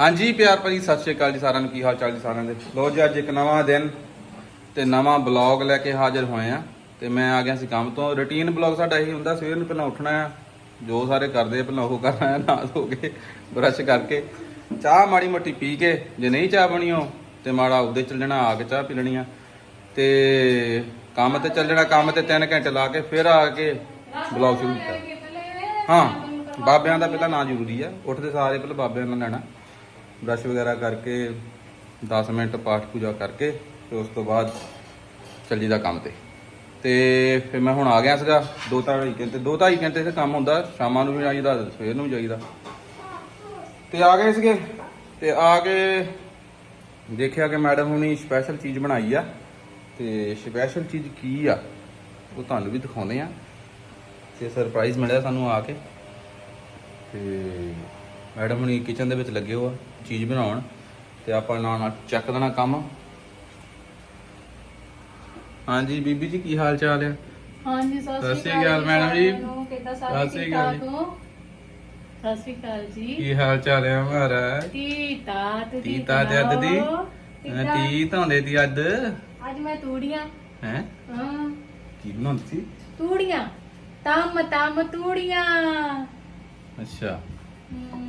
ਹਾਂਜੀ, ਪਿਆਰ ਭਾਜੀ ਸਤਿ ਸ਼੍ਰੀ ਅਕਾਲ ਜੀ ਸਾਰਿਆਂ ਨੂੰ। ਕੀ ਹਾਲ ਚਾਲ ਜੀ ਸਾਰਿਆਂ ਦੇ? ਲੋ ਜੀ, ਅੱਜ ਇੱਕ ਨਵਾਂ ਦਿਨ ਤੇ ਨਵਾਂ ਬਲੌਗ ਲੈ ਕੇ ਹਾਜ਼ਰ ਹੋਏ ਆ। ਤੇ ਮੈਂ ਆ ਗਿਆ ਸੀ ਕੰਮ ਤੋਂ। ਰੁਟੀਨ ਬਲੌਗ ਸਾਡਾ ਇਹੀ ਹੁੰਦਾ, ਸਵੇਰ ਨੂੰ ਪਹਿਲਾਂ ਉੱਠਣਾ ਆ। ਜੋ ਸਾਰੇ ਕਰਦੇ ਆ, ਪਹਿਲਾਂ ਉਹ ਕਰਨਾ ਆ ਨਹਾ ਧੋ ਕੇ ਬਰਸ਼ ਕਰਕੇ। ਚਾਹ ਮਾੜੀ ਮੋਟੀ ਪੀ ਕੇ, ਜੇ ਨਹੀਂ ਚਾਹ ਬਣੀ ਹੋ ਤੇ ਮਾੜਾ ਉਹਦੇ ਚੱਲ ਜਾਣਾ ਆ ਕੇ ਚਾਹ ਪੀ ਲੈਣੀ ਆ। ਤੇ ਕੰਮ ਤੇ ਚੱਲ ਜਾਣਾ ਕੰਮ ਤੇ 3 ਘੰਟੇ ਲਾ ਕੇ ਫਿਰ ਆ ਕੇ ਬਲੌਗ ਸ਼ੁਰੂ ਕੀਤਾ। ਹਾਂ, ਬਾਬਿਆਂ ਦਾ ਪਹਿਲਾਂ ਨਾਂ ਜ਼ਰੂਰੀ ਆ। ਉੱਠਦੇ ਸਾਰੇ ਪਹਿਲਾਂ ਬਾਬਿਆਂ ਨਾਲ ਲੈਣਾ। ਬ੍ਰਸ਼ ਵਗੈਰਾ ਕਰਕੇ 10 ਮਿੰਟ ਪਾਠ ਪੂਜਾ ਕਰਕੇ ਤੇ ਉਸ ਤੋਂ ਬਾਅਦ ਚੱਲੀ ਦਾ ਕੰਮ ਤੇ। ਤੇ ਫਿਰ ਮੈਂ ਹੁਣ ਆ ਗਿਆ ਸੀਗਾ, ਦੋ ਢਾਈ ਘੰਟੇ, ਦੋ ਢਾਈ ਘੰਟੇ ਤੇ ਕੰਮ ਹੁੰਦਾ, ਸ਼ਾਮਾਂ ਨੂੰ ਵੀ ਜਾਈਦਾ ਸਵੇਰ ਨੂੰ ਵੀ ਜਾਈਦਾ। ਤੇ ਆ ਗਏ ਸੀਗੇ, ਤੇ ਆ ਕੇ ਦੇਖਿਆ ਕਿ ਮੈਡਮ ਹੁਣੀ ਸਪੈਸ਼ਲ ਚੀਜ਼ ਬਣਾਈ ਆ, ਤੇ ਸਪੈਸ਼ਲ ਚੀਜ਼ ਕੀ ਆ, ਉਹ ਤੁਹਾਨੂੰ ਵੀ ਦਿਖਾਉਂਦੇ ਆ। ਤੇ ਸਰਪ੍ਰਾਈਜ਼ ਮਿਲਿਆ ਸਾਨੂੰ ਆ ਕੇ। ਤੇ ਮੈਡਮ ਹੁਣੀ ਕਿਚਨ ਦੇ ਵਿੱਚ ਲੱਗੇ ਹੋ ਆ। ਚੀਜ਼ ਬਣਾਉਣ ਤੇ ਆਪਾਂ ਨਾਲ ਨਾਲ ਚੱਕ ਦੇਣਾ ਕੰਮ। ਹਾਂਜੀ ਬੀਬੀ ਜੀ ਕੀ ਹਾਲ ਚਾਲ ਆ? ਹਾਂਜੀ ਸਤਿ ਸਤਿ ਸ਼੍ਰੀ ਸ਼੍ਰੀ ਅਕਾਲ ਮੈਡਮ ਜੀ। ਨੂੰ ਕਿੱਦਾਂ ਸਤਿ ਸਾਰੇ ਸ਼੍ਰੀ ਠੀਕ ਅਕਾਲ ਠਾਕ ਹੋ? ਸਤਿ ਸ਼੍ਰੀ ਅਕਾਲ ਜੀ। ਕੀ ਹਾਲ ਚਾਲ ਆ ਮਹਾਰਾਜ? ਤੀਤਾ ਤੇ ਤੀਤਾ ਤੇ ਅੱਧ ਦੀ? ਤੀ ਧੌਂਦੇ ਦੀ ਅੱਧ ਅੱਜ ਮੈਂ ਤੂੜੀਆਂ। ਹੈ? ਹਾਂ। ਕੀ ਬਣਾਉਂਦੀ ਸੀ? ਤੂੜੀਆਂ। ਤਮ ਤਮ ਤੂੜੀਆਂ। ਅੱਛਾ। ਹਮ,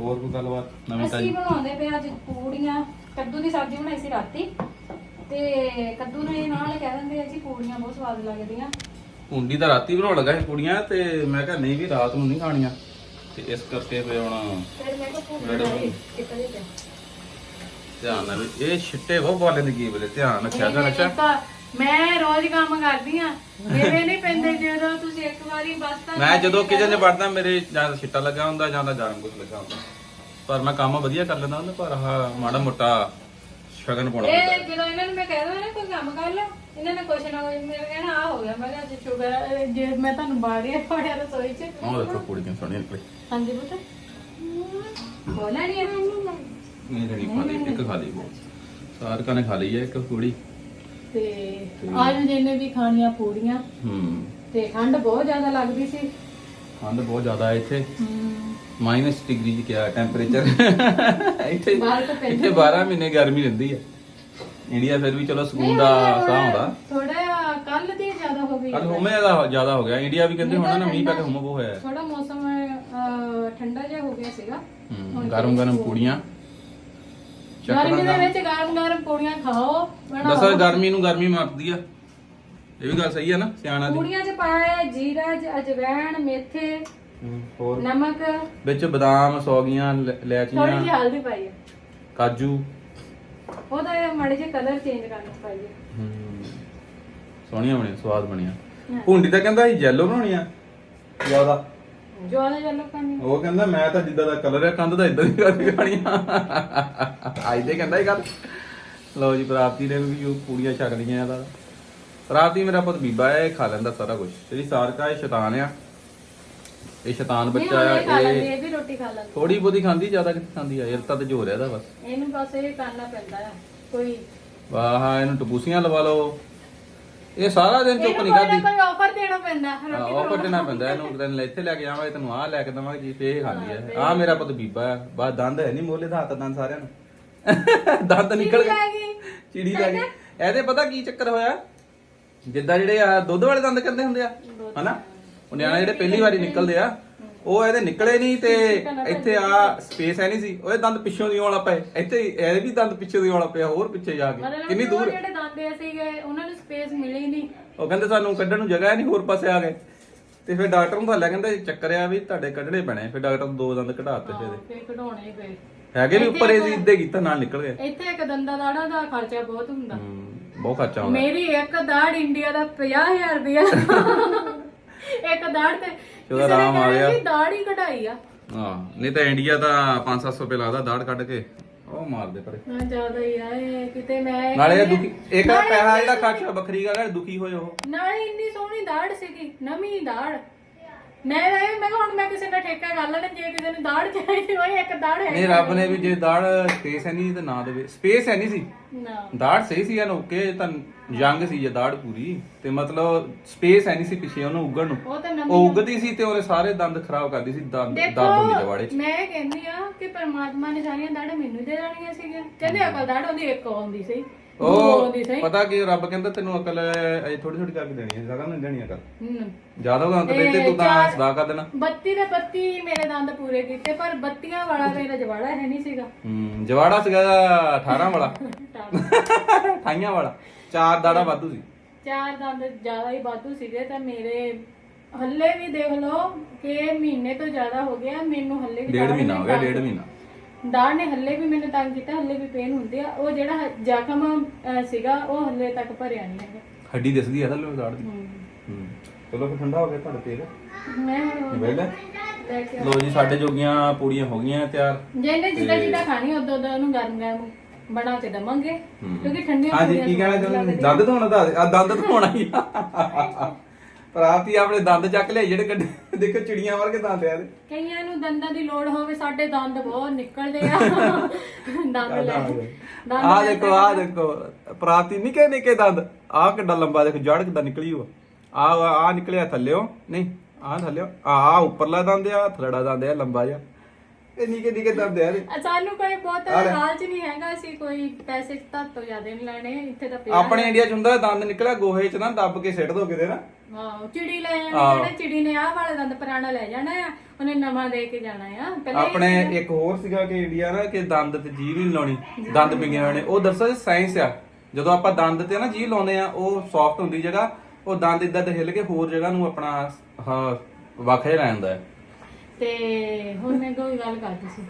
ਹੋਰ ਕੋਈ ਗੱਲਬਾਤ ਨਵੀਂ ਅਸੀਂ ਤਾਜੀ? ਬਣਾਉਂਦੇ ਪਏ ਅੱਜ ਪੂੜੀਆਂ। ਕੱਦੂ ਦੀ ਸਬਜ਼ੀ ਬਣਾਈ ਸੀ ਰਾਤੀ। ਤੇ ਕੱਦੂ ਦੇ ਨਾਲ ਕਹਿ ਦਿੰਦੇ ਆ ਜੀ ਪੂੜੀਆਂ ਬਹੁਤ ਸਵਾਦ ਲੱਗਦੀਆਂ। ਕੁੰਡੀ ਤਾਂ ਰਾਤੀ ਬਣਾਉਣ ਲੱਗਾ ਸੀ ਕੁੜੀਆਂ ਤੇ ਮੈਂ ਕਿਹਾ ਨਹੀਂ ਵੀ ਰਾਤ ਨੂੰ ਨਹੀਂ ਖਾਣੀਆਂ। ਤੇ ਇਸ ਕਰਕੇ ਫਿਰ ਹੁਣ ਫਿਰ ਮੈਂ ਕਿਹਾ ਮੈਡਮ। ਪੂੜੀਆਂ ਕਿੱਥੇ ਦੇ ਧਿਆਨ ਨਾਲ ਵੀ- ਇਹ ਛਿੱਟੇ ਬਹੁਤ ਬੋਲੇ ਦੀ ਕੀ ਬਲੇ ਧਿਆਨ ਰੱਖਿਆ ਕਰ ਅੱਛਾ। ਤਾਂ ਮੈਂ ਰੋਜ਼ ਕੰਮ ਕਰਦੀ ਆ ਮੇਰੇ ਨਹੀਂ ਪੈਂਦੇ ਜਦੋਂ ਤੁਸੀਂ ਇੱਕ ਵਾਰੀ ਬਸ ਤਾਂ ਮੈਂ ਜਦੋਂ ਕਿਚਨ 'ਚ ਵੜਦਾ ਮੇਰੇ ਜਾਂ ਤਾਂ ਛਿੱਟਾ ਲੱਗਾ ਹੁੰਦਾ ਜਾਂ ਤਾਂ ਗਰਮ ਕੁਝ ਲੱਗਾ ਹੁੰਦਾ। ਪਰ ਮੈਂ ਕੰਮ ਵਧੀਆ ਕਰ ਲੈਂਦਾ ਹੁੰਦਾ ਪਰ ਆਹ ਮਾੜਾ ਮੋਟਾ ਸ਼ਗਨ ਪਾਉਣਾ ਇਹ ਜਦੋਂ ਇਹਨਾਂ ਨੂੰ ਮੈਂ ਕਹਿ ਦਵਾਂ ਨਾ ਕੋਈ ਕੰਮ ਕਰ ਲੈ ਇਹਨਾਂ ਨੇ ਕੁਛ ਨਾ ਕੁਛ ਮੇਰੇ ਕਹਿਣਾ ਆ ਹੋ ਗਿਆ। ਮੈਂ ਕਿਹਾ ਅੱਜ ਸ਼ੁਗਰ ਜੇ ਮੈਂ ਤੁਹਾਨੂੰ ਬਾੜੀਆਂ ਫੜਿਆ ਰਸੋਈ 'ਚ। ਆਹ ਦੇਖੋ ਕੁੜੀ ਕਿੰਨੀ ਸੋਹਣੀ ਨਿਕਲੀ ਹਾਂਜੀ ਪੁੱਤ। ਬੋਲਾ ਨਹੀਂ ਨਹੀਂ ਨਹੀਂ ਖਾ ਲਈ ਇੱਕ ਖਾ ਲਈ। ਉਹ ਸਾਰਕਾ ਨੇ ਖਾ ਲਈ ਹੈ ਇੱਕ ਕੁੜੀ ਤੇ ਅੱਜ ਜਿਹਨੇ ਵੀ ਖਾਣੀਆਂ ਪੂੜੀਆਂ ਹੂੰ। ਤੇ ਠੰਡ ਬਹੁਤ ਜ਼ਿਆਦਾ ਲੱਗਦੀ ਸੀ। ਠੰਡ ਬਹੁਤ ਜ਼ਿਆਦਾ ਹੈ ਇੱਥੇ। ਮਾਈਨਸ ਡਿਗਰੀ ਕਿਹਾ ਟੈਂਪਰੇਚਰ ਇੱਥੇ ਇੱਥੇ 12 ਮਹੀਨੇ ਗਰਮੀ ਰਹਿੰਦੀ ਹੈ। ਇੰਡੀਆ ਫਿਰ ਵੀ ਚਲੋ ਸਕੂਨ ਦਾ ਸਾਹ ਹੁੰਦਾ ਥੋੜਾ ਕੱਲ ਦੀ ਜ਼ਿਆਦਾ ਹੋ ਗਈ ਕੱਲ ਹੁਮੇ ਦਾ ਜ਼ਿਆਦਾ ਹੋ ਗਿਆ। ਇੰਡੀਆ ਵੀ ਕਹਿੰਦੇ ਹੁਣ ਨਾ ਮੀਂਹ ਪੈ ਕੇ ਹੁਮ ਬਹੁਤ ਹੋਇਆ। ਥੋੜਾ ਮੌਸਮ ਠੰਡਾ ਜਿਹਾ ਹੋ ਗਿਆ ਸੀਗਾ। ਹੂੰ ਗਰਮ ਗਰਮ ਪੂੜੀਆਂ। ਗਰਮੀ ਚੱਕਣਾ ਦੇ ਵਿੱਚ ਗਰਮ ਗਰਮ ਪੂੜੀਆਂ ਖਾਓ ਬਣਾਓ। ਦੱਸੋ ਗਰਮੀ ਨੂੰ ਗਰਮੀ ਮਾਰਦੀ ਆ। ਇਹ ਵੀ ਗੱਲ ਸਹੀ ਆ ਨਾ ਸਿਆਣਾ ਦੀ। ਪੂੜੀਆਂ 'ਚ ਪਾਇਆ ਜੀਰਾ ਜ- ਅਜਵਾਇਣ ਮੇਥੇ ਹੂੰ, ਹੋਰ? ਨਮਕ। ਵਿੱਚ ਬਦਾਮ ਸੌਗੀਆਂ ਲੈ- ਥੋੜੀ ਹਲਦੀ ਪਾਈ ਹੈ। ਕਾਜੂ। ਉਹਦਾ ਇਹ ਮਾੜੇ ਜਿਹੇ ਕਲਰ ਚੇਂਜ ਕਰਨਾ ਪਾਈ ਹੈ। ਹੂੰ। ਸੋਹਣੀਆਂ ਬਣੀਆਂ ਸਵਾਦ ਬਣੀਆਂ। ਭੁੰਡੀ ਤਾਂ ਕਹਿੰਦਾ ਸੀ ਜੈਲੋ ਬਣਾਉਣੀ ਆ। ਜ਼ਿਆਦਾ। ਜਵਾਲਾ ਜੱਲੋ ਪਾਣੀ ਉਹ ਕਹਿੰਦਾ ਮੈਂ ਤਾਂ ਜਿੱਦਾਂ ਦਾ ਕਲਰ ਹੈ ਕੰਧ ਦਾ ਇਦਾਂ ਦੀ ਕਰਕੇ ਖਾਣੀ ਆ। ਆਈ ਦੇ ਕਹਿੰਦਾ ਹੀ ਗੱਲ। ਲਓ ਜੀ ਪ੍ਰਾਪਤੀ ਨੇ ਵੀ ਉਹ ਪੂੜੀਆਂ ਛਕ ਲਈਆਂ ਇਹਦਾ ਪ੍ਰਾਪਤੀ ਮੇਰਾ ਪੁੱਤ ਬੀਬਾ ਹੈ ਇਹ ਖਾ ਲੈਂਦਾ ਸਾਰਾ ਕੁਝ ਜਿਹੜੀ ਸਾਰਕਾ ਇਹ ਸ਼ੈਤਾਨ ਆ। ਇਹ ਸ਼ੈਤਾਨ ਬੱਚਾ ਆ ਇਹ ਇਹ ਵੀ ਰੋਟੀ ਖਾ ਲੈਂਦੀ। ਥੋੜੀ ਬਹੁਤੀ ਖਾਂਦੀ ਜ਼ਿਆਦਾ ਕਿੱਥੇ ਖਾਂਦੀ ਆ? ਇਰਤਾ ਤੇ ਜ਼ੋਰ ਹੈ ਇਹਦਾ ਬਸ। ਇਹਨੂੰ ਬਸ ਇਹ ਕਰਨਾ ਪੈਂਦਾ ਹੈ ਕੋਈ ਵਾਹ ਇਹਨੂੰ ਟਪੂਸੀਆਂ ਲਵਾ ਲਓ। ਇਹ ਸਾਰਾ ਦਿਨ ਚੁੱਪ ਨਹੀਂ ਕਰਦੀ। ਕੋਈ ਆਫਰ ਦੇਣਾ ਪੈਂਦਾ ਹੈ ਰੋਟੀ ਆਫਰ ਦੇਣਾ ਪੈਂਦਾ ਇਹਨੂੰ ਇੱਕ ਦਿਨ ਇੱਥੇ ਲੈ ਕੇ ਜਾਵਾਂਗੇ ਤੈਨੂੰ ਆਹ ਲੈ ਕੇ ਦਵਾਂਗੇ ਜੀ ਫੇਰ ਇਹ ਖਾਂਦੀ ਹੈ ਆਹ ਮੇਰਾ ਪੁੱਤ ਬੀਬਾ ਆ। ਬਸ ਦੰਦ ਹੈ ਨਹੀਂ ਮੋਲੇ ਦਾ ਹੱਥ ਦੰਦ ਸਾਰਿਆਂ ਨੂੰ। ਦੰਦ ਨਿਕਲ ਗਏ। ਚਿੜੀ ਲੈ ਗਈ। ਇਹਦੇ ਪਤਾ ਕੀ ਚੱਕਰ ਹੋਇਆ? ਜਿੱਦਾਂ ਜਿਹੜੇ ਆ ਦੁੱਧ ਵਾਲੇ ਦੰਦ ਕਹਿੰਦੇ ਹੁੰਦੇ ਆ ਹਨਾ? ਉਹ ਨਿਆਣੇ ਜਿਹੜੇ ਪਹਿਲੀ ਵਾਰੀ ਨਿਕਲਦੇ ਆ। ਉਹ ਇਹਦੇ ਨਿਕਲੇ ਨਹੀਂ ਤੇ ਇੱਥੇ ਆ ਸਪੇਸ ਹੈ। ਨਹੀਂ ਸੀ। ਉਹਦੇ ਦੰਦ ਪਿੱਛੋਂ ਦੀ ਆਉਣ ਪਏ। ਇੱਥੇ ਇਹ ਵੀ ਦੰਦ ਪਿੱਛੋਂ ਦੀ ਆਉਣ ਪਿਆ ਹੋਰ ਪਿੱਛੇ ਜਾ ਕੇ। ਕਿੰਨੀ ਦੂਰ। ਜਿਹੜੇ ਦਾੰਦੇ ਸੀਗੇ ਉਹਨਾਂ ਨੂੰ ਸਪੇਸ ਮਿਲੀ ਨਹੀਂ ਉਹ ਕਹਿੰਦੇ ਸਾਨੂੰ ਕੱਢਣ ਨੂੰ ਜਗ੍ਹਾ ਨਹੀਂ ਹੋਰ ਪਾਸੇ ਆ ਗਏ ਤੇ ਫਿਰ ਡਾਕਟਰ ਨੂੰ ਭਾਲਿਆ ਕਹਿੰਦਾ ਚੱਕਰ ਆ ਵੀ ਤੁਹਾਡੇ ਕੱਢਣੇ ਪੈਣੇ। ਫਿਰ ਡਾਕਟਰ ਦੋ ਦੰਦ ਕਢਾਤੇ ਫਿਰ। ਇਹਦੇ। ਫੇਰ ਕਢਾਉਣੇ ਪਏ। ਹੈਗੇ ਵੀ ਉੱਪਰ ਇਹ ਇੱਦੇ ਕੀਤਾ ਨਾਲ ਨਿਕਲ ਗਏ। ਇੱਥੇ ਇੱਕ ਦੰਦਾਂ ਦਾੜਾ ਦਾ ਖਰਚਾ ਬਹੁਤ ਹੁੰਦਾ। ਬਹੁਤ ਖਰਚਾ ਹੁੰਦਾ। ਮੇਰੀ ਇੱਕ ਦਾੜ ਇੰਡੀਆ ਦਾ 50000 ਰੁਪਇਆ। ਇੱਕ ਦਾੜ ਤੇ ਚਲੋ ਆਰਾਮ ਆ ਗਿਆ। ਦਾੜ ਕਢਾਈ ਆ। ਹਾਂ ਨਹੀਂ ਤਾਂ ਇੰਡੀਆ ਤਾਂ 5-700 ਰੁਪਏ ਲੱਗਦਾ ਦਾੜ ਕੱਢ ਕੇ। ਉਹ ਮਾਰਦੇ ਪਰੇ। ਨਾ ਜ਼ਿਆਦਾ ਹੀ ਆ ਇਹ ਕਿਤੇ ਮੈਂ ਨਾਲੇ ਇਹ ਦੁਖੀ ਇੱਕ ਪੈਸਾ ਜਿਹੜਾ ਖਰਚਾ ਵੱਖਰੀ ਗੱਲ ਹੈ ਦੁਖੀ ਹੋਏ ਉਹ। ਨਾਲੇ ਇੰਨੀ ਸੋਹਣੀ ਦਾੜ ਸੀਗੀ ਨਵੀਂ ਦਾੜ ਮੈਂ ਮੈਂ ਮੈਂ ਕਿਹਾ ਹੁਣ ਮੈਂ ਕਿਸੇ ਦਾ ਠੇਕਾ ਕਰ ਲੈਣਾ ਜੇ ਕਿਸੇ ਨੂੰ ਦਾੜ ਚਾਹੀਦੀ ਹੋਈ ਇੱਕ ਦਾੜ ਹੈ ਨਹੀਂ ਰੱਬ ਨੇ ਵੀ ਜੇ ਦਾੜ ਸਪੇਸ ਹੈ ਨਹੀਂ ਤੇ ਨਾ ਦੇਵੇ। ਸਪੇਸ ਹੈ ਨਹੀਂ ਸੀ। ਨਾ। ਦਾੜ ਸਹੀ ਸੀ ਐਨ ਓਕੇ ਤਾਂ ਯੰਗ ਸੀ ਇਹ ਦਾੜ ਪੂਰੀ ਤੇ ਮਤਲਬ ਸਪੇਸ ਹੈ ਨਹੀਂ ਸੀ ਪਿੱਛੇ ਉਹਨੂੰ ਉੱਗਣ ਨੂੰ। ਉਹ ਤਾਂ ਨਵੀਂ ਉਹ ਉੱਗਦੀ ਸੀ ਤੇ ਉਹਨੇ ਸਾਰੇ ਦੰਦ ਖਰਾਬ ਕਰਦੀ ਸੀ ਦੰਦ ਦੰਦ ਹੁੰਦੀ ਦੇਖੋ ਜਵਾੜੇ ਚ। ਮੈਂ ਇਹ ਕਹਿੰਦੀ ਆ ਕਿ ਪਰਮਾਤਮਾ ਨੇ ਸਾਰੀਆਂ ਦਾੜਾਂ ਮੈਨੂੰ ਦੇ ਦੇਣੀਆਂ ਸੀਗੀਆਂ। ਕਹਿੰਦੇ ਅਕਲ ਦਾੜ ਹੁੰਦੀ ਇੱਕ ਆਉਂਦੀ ਸੀ ਦੋ ਉਹ ਆਉਂਦੀ ਸੀ। ਪਤਾ ਕੀ ਰੱਬ ਕਹਿੰਦਾ ਤੈਨੂੰ ਅਕਲ ਅਜੇ ਥੋੜੀ ਥੋੜੀ ਕਰਕੇ ਦੇਣੀ ਹੈ ਜ਼ਿਆਦਾ ਨਹੀਂ ਦੇਣੀ ਅਕਲ। ਹਮ। ਜ਼ਿਆਦਾ ਦੰਦ ਦੇ ਤੇ ਤੂੰ ਤਾਂ ਸਦਾ ਕਰ ਦੇਣਾ। ਬੱਤੀ ਦੇ ਬੱਤੀ ਮੇਰੇ ਦੰਦ ਪੂਰੇ ਕੀਤੇ ਪਰ ਬੱਤੀਆਂ ਵਾਲਾ ਮੇਰਾ ਜਵਾੜਾ ਹੈ ਨਹੀਂ ਸੀਗਾ। ਹੂੰ ਜਵਾੜਾ ਸੀਗਾ 18 ਵਾਲਾ। 28 ਵਾਲਾ। ਚਾਰ ਦਾੜਾ ਵਾਧੂ ਸੀ। ਚਾਰ ਦੰਦ ਜ਼ਿਆਦਾ ਹੀ ਬਾਤੂ ਸੀਗੇ ਤਾਂ ਮੇਰੇ ਹੱਲੇ ਵੀ ਦੇਖ ਲਓ ਕਿ ਮਹੀਨੇ ਤੋਂ ਜ਼ਿਆਦਾ ਹੋ ਗਿਆ ਮੈਨੂੰ ਹੱਲੇ ਵੀ ਡੇਢ ਮਹੀਨਾ ਹੋ ਗਿਆ ਡੇਢ ਮਹੀਨਾ। ਦਾੜ ਨੇ ਹੱਲੇ ਵੀ ਮੈਨੂੰ ਤੰਗ ਕੀਤਾ ਹੱਲੇ ਵੀ ਪੇਨ ਹੁੰਦੀ ਆ ਉਹ ਜਿਹੜਾ ਜ਼ਖਮ ਅਹ, ਸੀਗਾ ਉਹ ਹੱਲੇ ਤੱਕ ਭਰਿਆ ਨਹੀਂ ਹੈਗਾ। ਹੱਡੀ ਦਿਸਦੀ ਹੈ ਥੱਲੇ ਦਾੜ ਦੀ। ਹੂੰ। ਚਲੋ ਫਿਰ ਠੰਡਾ ਹੋ ਗਿਆ ਤੁਹਾਡਾ ਤੇਲ। ਮੈਂ ਹੁਣ ਵੇਲੇ ਲੈ। ਕੇ ਲੋ ਜੀ ਸਾਡੇ ਜੋਗੀਆਂ ਪੂੜੀਆਂ ਹੋ ਗਈਆਂ ਤਿਆਰ। ਜਿਹਨੇ ਜਿੱਦਾਂ ਜਿੱਦਾਂ ਖਾਣੀ ਉਦੋਂ ਉਦੋਂ ਉਹਨੂੰ ਗਰਮ ਗਰਮ ਬਣਾ ਕੇ ਦਵਾਂਗੇ ਕਿਉਂਕਿ ਠੰਡੀਆਂ ਹਾਂਜੀ ਕੀ ਕਹਿਣਾ ਚਾਹੁੰਦੇ। ਦੰਦ ਧੋਣਾ ਦਾ ਆ ਦੰਦ ਧੋਣਾ ਹੀ ਆ। ਪ੍ਰਾਪਤੀ ਆਪਣੇ ਦੰਦ ਚੱਕ ਲਿਆ ਜਿਹੜੇ ਕੱਢੇ ਦੇਖੋ ਚਿੜੀਆਂ ਵਰਗੇ ਦੰਦ ਆ ਇਹਦੇ। ਕਈਆਂ ਨੂੰ ਦੰਦਾਂ ਦੀ ਲੋੜ ਹੋਵੇ ਸਾਡੇ ਦੰਦ ਬਹੁਤ ਨਿਕਲਦੇ ਆ। ਦੰਦ ਲੈ ਦੰਦ ਆ ਦੇਖੋ ਆ ਦੇਖੋ ਪ੍ਰਾਪਤੀ ਨਿੱਕੇ ਨਿੱਕੇ ਦੰਦ ਆ ਕਿੱਡਾ ਲੰਬਾ ਦੇਖੋ ਜੜ ਕਿੱਦਾਂ ਨਿਕਲੀ ਹੋ ਆ ਆ ਨਿਕਲਿਆ ਥੱਲਿਓ ਨਹੀਂ ਆ ਥੱਲਿਓ ਆ ਆ ਉੱਪਰਲਾ ਦੰਦ ਆ ਥਲੜਾ ਦੰਦ ਆ ਲੰਬਾ ਜਿਹਾ। ਇਹ ਨਿੱਕੇ ਨਿੱਕੇ ਦੰਦ ਆ ਇਹਦੇ। ਆ ਸਾਨੂੰ ਕੋਈ ਬਹੁਤ ਲਾਲਚ ਨਹੀਂ ਹੈਗਾ ਅਸੀਂ ਕੋਈ ਪੈਸੇ ਤੱਤ ਤੋਂ ਜ਼ਿਆਦਾ ਨਹੀਂ ਲੈਣੇ ਇੱਥੇ ਤਾਂ ਪਿਆ ਆਪਣੇ ਇੰਡੀਆ ਚ ਹੁੰਦਾ ਦੰਦ ਨਿਕਲਿਆ ਗੋਹੇ ਚ ਨਾ ਦੱਬ ਕੇ ਸਿੱਟ ਦੋ ਕਿਤੇ ਨਾ। ਵਾਓ ਚਿੜੀ ਲੈ ਜਾਣੀ ਜਿਹੜਾ ਚਿੜੀ ਨੇ ਆਹ ਵਾਲਾ ਦੰਦ ਪੁਰਾਣਾ ਲੈ ਜਾਣਾ ਆ ਉਹਨੇ ਨਵਾਂ ਦੇ ਕੇ ਜਾਣਾ ਆ। ਪਹਿਲਾਂ ਇਹ ਆਪਣੇ ਇੱਕ ਹੋਰ ਸੀਗਾ ਕਿ ਇੰਡੀਆ ਨਾ ਕਿ ਦੰਦ ਤੇ ਜੀਭ ਨਹੀਂ ਲਾਉਣੀ ਦੰਦ ਪਿੰਗੇ ਹੋਣੇ ਉਹ ਦਰਸਲ ਸਾਇੰਸ ਆ। ਜਦੋਂ ਆਪਾਂ ਦੰਦ ਤੇ ਨਾ ਜੀਭ ਲਾਉਂਦੇ ਆ ਉਹ ਸੌਫਟ ਹੁੰਦੀ ਜਗ੍ਹਾ ਉਹ ਦੰਦ ਇਦਾਂ ਦੇ ਹਿੱਲ ਕੇ ਹੋਰ ਜਗ੍ਹਾ ਨੂੰ ਆਪਣਾ ਹਾਂ ਵੱਖ ਜਿਹਾ ਲੈ ਜਾਂਦਾ ਹੈ। ਤੇ ਹੁਣ ਮੈਂ ਕੋਈ ਗੱਲ ਕਰਦੀ ਸੀ।